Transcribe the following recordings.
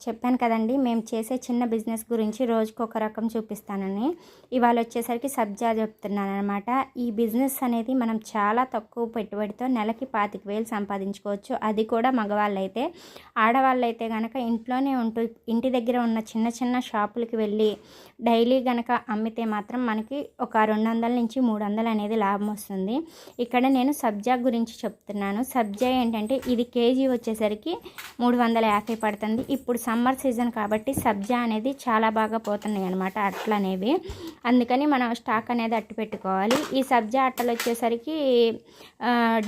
చెప్పాను కదండి మేము చేసే చిన్న బిజినెస్ గురించి రోజుకు ఒక రకం చూపిస్తానని. ఇవాళ వచ్చేసరికి సబ్జా చెప్తున్నాను అనమాట ఈ బిజినెస్ అనేది మనం చాలా తక్కువ పెట్టుబడితో నెలకి పాతిక వేలు సంపాదించుకోవచ్చు. అది కూడా మగవాళ్ళైతే. ఆడవాళ్ళైతే కనుక ఇంట్లోనే ఉంటూ ఇంటి దగ్గర ఉన్న చిన్న చిన్న షాపులకి వెళ్ళి డైలీ కనుక అమ్మితే మాత్రం మనకి ఒక రెండు వందల నుంచి మూడు వందలు అనేది లాభం వస్తుంది. ఇక్కడ నేను సబ్జా గురించి చెప్తున్నాను. సబ్జా ఏంటంటే ఇది కేజీ వచ్చేసరికి మూడు వందల యాభై పడుతుంది. ఇప్పుడు సమ్మర్ సీజన్ కాబట్టి సబ్జా అనేది చాలా బాగా పోతున్నాయి అనమాట అట్లు అనేవి. అందుకని మనం స్టాక్ అనేది అట్టు పెట్టుకోవాలి. ఈ సబ్జా అట్టలు వచ్చేసరికి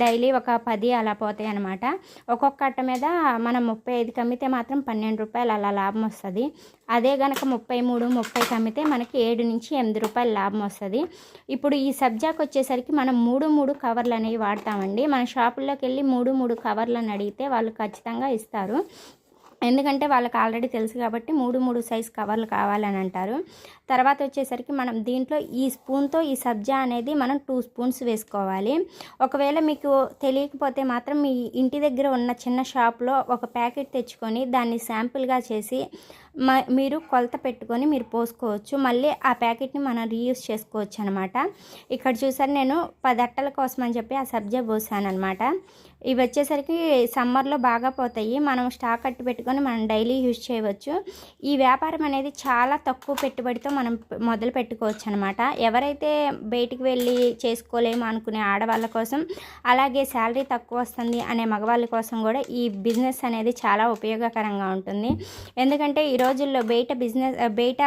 డైలీ ఒక పది అలా పోతాయి అనమాట ఒక్కొక్క అట్ట మీద మనం ముప్పై ఐదుకి అమ్మితే మాత్రం పన్నెండు రూపాయలు అలా లాభం వస్తుంది. అదే గనక ముప్పై మూడు ముప్పైకి అమ్మితే మనకి ఏడు నుంచి ఎనిమిది రూపాయలు లాభం వస్తుంది. ఇప్పుడు ఈ సబ్జాకి వచ్చేసరికి మనం మూడు మూడు కవర్లు అనేవి వాడతామండి. మన షాపుల్లోకి వెళ్ళి మూడు మూడు కవర్లను అడిగితే వాళ్ళు ఖచ్చితంగా ఇస్తారు. ఎందుకంటే వాళ్ళకి ఆల్రెడీ తెలుసు కాబట్టి మూడు మూడు సైజ్ కవర్లు కావాలని అంటారు. తర్వాత వచ్చేసరికి మనం దీంట్లో ఈ స్పూన్తో ఈ సబ్జా అనేది మనం టూ స్పూన్స్ వేసుకోవాలి. ఒకవేళ మీకు తెలియకపోతే మాత్రం మీ ఇంటి దగ్గర ఉన్న చిన్న షాప్లో ఒక ప్యాకెట్ తెచ్చుకొని దాన్ని శాంపుల్గా చేసి మీరు కొలత పెట్టుకొని మీరు పోసుకోవచ్చు. మళ్ళీ ఆ ప్యాకెట్ని మనం రీయూస్ చేసుకోవచ్చు అనమాట ఇక్కడ చూసారు నేను పది అట్టల కోసం అని చెప్పి ఆ సబ్జా పోసాను అనమాట ఇవి వచ్చేసరికి సమ్మర్లో బాగా పోతాయి. మనం స్టాక్ కట్టి పెట్టుకొని మనం డైలీ యూజ్ చేయవచ్చు. ఈ వ్యాపారం అనేది చాలా తక్కువ పెట్టుబడితో మనం మొదలు పెట్టుకోవచ్చు అనమాట ఎవరైతే బయటికి వెళ్ళి చేసుకోలేము అనుకునే ఆడవాళ్ళ కోసం అలాగే శాలరీ తక్కువ వస్తుంది అనే మగవాళ్ళ కోసం కూడా ఈ బిజినెస్ అనేది చాలా ఉపయోగకరంగా ఉంటుంది. ఎందుకంటే ఈ రోజుల్లో బయట బిజినెస్ బయట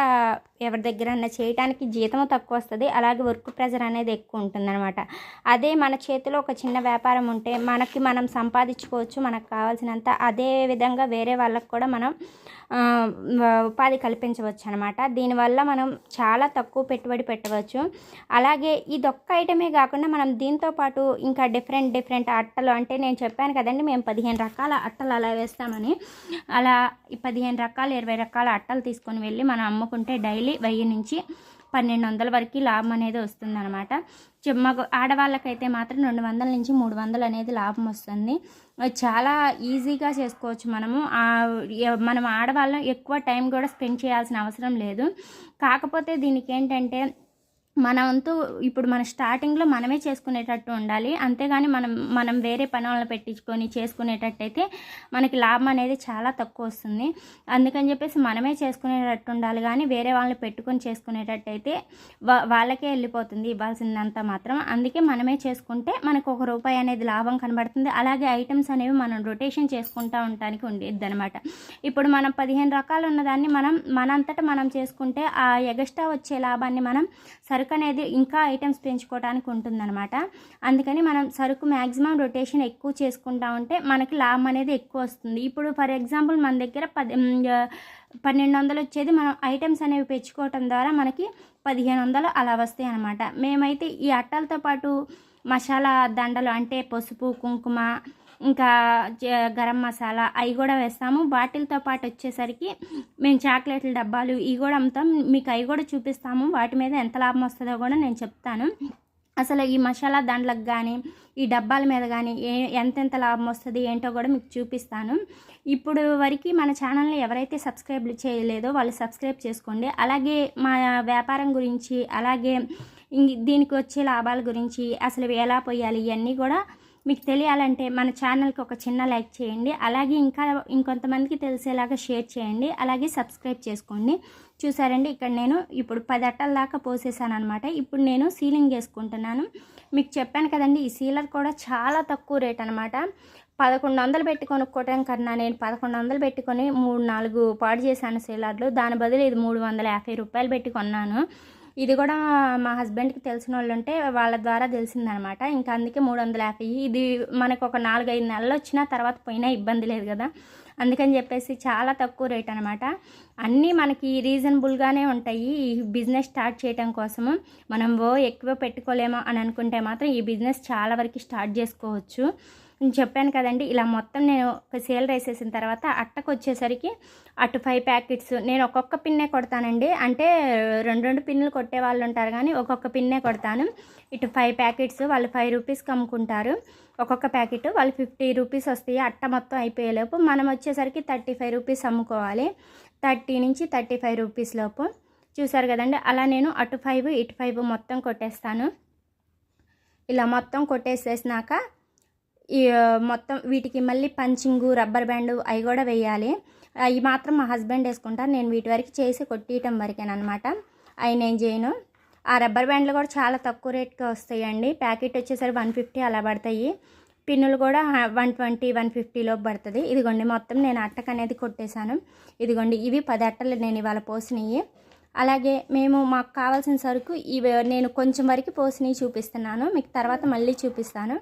ఎవరి దగ్గర చేయడానికి జీతం తక్కువ వస్తుంది అలాగే వర్క్ ప్రెజర్ అనేది ఎక్కువ ఉంటుందన్నమాట అదే మన చేతిలో ఒక చిన్న వ్యాపారం ఉంటే మనకి మనం సంపాదించుకోవచ్చు మనకు కావాల్సినంత. అదే విధంగా వేరే వాళ్ళకు కూడా మనం ఉపాధి కల్పించవచ్చు అనమాట దీనివల్ల మనం చాలా తక్కువ పెట్టుబడి పెట్టవచ్చు. అలాగే ఇదొక్క ఐటమే కాకుండా మనం దీంతో పాటు ఇంకా డిఫరెంట్ డిఫరెంట్ అట్టలు అంటే నేను చెప్పాను కదండి మేము పదిహేను రకాల అట్టలు అలా వేస్తామని. అలా ఈ పదిహేను రకాల ఇరవై రకాల అట్టలు తీసుకొని వెళ్ళి మనం అమ్ముకుంటే డైలీ వెయ్యి నుంచి పన్నెండు వందల వరకు లాభం అనేది వస్తుందన్నమాట. చె- మగ ఆడవాళ్ళకైతే మాత్రం రెండు వందల నుంచి మూడు వందలు అనేది లాభం వస్తుంది. అది చాలా ఈజీగా చేసుకోవచ్చు మనము. మనం ఆడవాళ్ళం ఎక్కువ టైం కూడా స్పెండ్ చేయాల్సిన అవసరం లేదు. కాకపోతే దీనికి ఏంటంటే మన ఇప్పుడు మన స్టార్టింగ్లో మనమే చేసుకునేటట్టు ఉండాలి. అంతేగాని మనం మనం వేరే పని వాళ్ళని పెట్టించుకొని చేసుకునేటట్టయితే మనకి లాభం అనేది చాలా తక్కువ వస్తుంది. అందుకని చెప్పేసి మనమే చేసుకునేటట్టు ఉండాలి. కానీ వేరే వాళ్ళని పెట్టుకొని చేసుకునేటట్టయితే వా- వాళ్ళకే వెళ్ళిపోతుంది ఇవ్వాల్సిందంతా మాత్రం. అందుకే మనమే చేసుకుంటే మనకు ఒక రూపాయి అనేది లాభం కనబడుతుంది. అలాగే ఐటమ్స్ అనేవి మనం రొటేషన్ చేసుకుంటూ ఉండటానికి ఉండేది అనమాట ఇప్పుడు మనం పదిహేను రకాలు ఉన్నదాన్ని మనం మనంతటా మనం చేసుకుంటే ఆ ఎగస్ట్రా వచ్చే లాభాన్ని మనం సరి సరుకు అనేది ఇంకా ఐటమ్స్ పెంచుకోవడానికి ఉంటుందన్నమాట. అందుకని మనం సరుకు మ్యాక్సిమం రొటేషన్ ఎక్కువ చేసుకుంటా ఉంటే మనకి లాభం అనేది ఎక్కువ వస్తుంది. ఇప్పుడు ఫర్ ఎగ్జాంపుల్ మన దగ్గర పది పన్నెండు వందలు వచ్చేది మనం ఐటమ్స్ అనేవి పెంచుకోవటం ద్వారా మనకి పదిహేను వందలు అలా వస్తాయి అన్నమాట. మేమైతే ఈ అట్టలతో పాటు మసాలా దండలు అంటే పసుపు కుంకుమ ఇంకా జ- గరం మసాలా అవి కూడా వేస్తాము. వాటిలతో పాటు వచ్చేసరికి మేము చాక్లెట్ల డబ్బాలు ఇవి కూడా అమ్ముతాం. మీకు అవి కూడా చూపిస్తాము. వాటి మీద ఎంత లాభం వస్తుందో కూడా నేను చెప్తాను. అసలు ఈ మసాలా దండలకు కానీ ఈ డబ్బాల మీద కానీ ఏ ఎంతెంత లాభం వస్తుంది ఏంటో కూడా మీకు చూపిస్తాను. ఇప్పుడు వరకు మన ఛానల్ని ఎవరైతే సబ్స్క్రైబ్ చేయలేదో వాళ్ళు సబ్స్క్రైబ్ చేసుకోండి. అలాగే మా వ్యాపారం గురించి అలాగే దీనికి వచ్చే లాభాల గురించి అసలు ఎలా పోయాలి ఇవన్నీ కూడా మీకు తెలియాలంటే మన ఛానల్కి ఒక చిన్న లైక్ చేయండి. అలాగే ఇంకా ఇంకొంతమందికి తెలిసేలాగా షేర్ చేయండి. అలాగే సబ్స్క్రైబ్ చేసుకోండి. చూసారండి ఇక్కడ నేను ఇప్పుడు పది అట్టల దాకా పోసేసాను అనమాట ఇప్పుడు నేను సీలింగ్ వేసుకుంటున్నాను. మీకు చెప్పాను కదండి ఈ సీలర్ కూడా చాలా తక్కువ రేట్ అనమాట పదకొండు వందలు పెట్టి కొనుక్కోవటం కన్నా నేను పదకొండు వందలు పెట్టుకొని మూడు నాలుగు పాడు చేశాను సీలర్లు దాని బదులు ఇది మూడు వందల యాభై రూపాయలు పెట్టి కొన్నాను. ఇది కూడా మా హస్బెండ్కి తెలిసిన వాళ్ళు ఉంటే వాళ్ళ ద్వారా తెలిసిందనమాట. ఇంకా అందుకే మూడు వందల యాభై. ఇది మనకు ఒక నాలుగైదు నెలలు వచ్చినా తర్వాత పోయినా ఇబ్బంది లేదు కదా. అందుకని చెప్పేసి చాలా తక్కువ రేట్ అనమాట అన్నీ మనకి రీజనబుల్గానే ఉంటాయి. ఈ బిజినెస్ స్టార్ట్ చేయడం కోసము మనం ఓ ఎక్కువ పెట్టుకోలేమో అని అనుకుంటే మాత్రం ఈ బిజినెస్ చాలా వరకు స్టార్ట్ చేసుకోవచ్చు. నేను చెప్పాను కదండి ఇలా మొత్తం నేను ఒక సేల్ వేసేసిన తర్వాత అట్టకు వచ్చేసరికి అటు ఫైవ్ ప్యాకెట్స్ నేను ఒక్కొక్క పిన్నే కొడతానండి. అంటే రెండు రెండు పిన్నులు కొట్టే వాళ్ళు ఉంటారు కానీ ఒక్కొక్క పిన్నే కొడతాను. ఇటు ఫైవ్ ప్యాకెట్స్ వాళ్ళు ఫైవ్ రూపీస్కి అమ్ముకుంటారు. ఒక్కొక్క ప్యాకెట్ వాళ్ళు ఫిఫ్టీ రూపీస్ వస్తాయి. అట్ట మొత్తం అయిపోయేలోపు మనం వచ్చేసరికి థర్టీ ఫైవ్ రూపీస్ అమ్ముకోవాలి. థర్టీ నుంచి థర్టీ ఫైవ్ రూపీస్ లోపు. చూసారు కదండి అలా నేను అటు ఫైవ్ ఇటు ఫైవ్ మొత్తం కొట్టేస్తాను. ఇలా మొత్తం కొట్టేసేసినాక మొత్తం వీటికి మళ్ళీ పంచింగు రబ్బర్ బ్యాండ్ అవి కూడా వేయాలి. అవి మాత్రం మా హస్బెండ్ వేసుకుంటారు నేను వీటి వరకు చేసి కొట్టియటం వరకేనమాట అవి నేను చేయను. ఆ రబ్బర్ బ్యాండ్లు కూడా చాలా తక్కువ రేట్కి వస్తాయండి. ప్యాకెట్ వచ్చేసరికి వన్ ఫిఫ్టీ అలా పడతాయి. పిన్నులు కూడా వన్ ట్వంటీ వన్ ఫిఫ్టీలోపు పడుతుంది. ఇదిగోండి మొత్తం నేను అట్టకు అనేది కొట్టేశాను. ఇదిగోండి ఇవి పది అట్టలు నేను ఇవాళ పోసినవి అలాగే మేము మాకు కావాల్సిన సరుకు ఇవి నేను కొంచెం వరకు పోసినవి చూపిస్తున్నాను. మీకు తర్వాత మళ్ళీ చూపిస్తాను.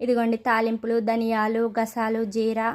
ఇదిగోండి తాలింపులు ధనియాలు గసాలు జీరా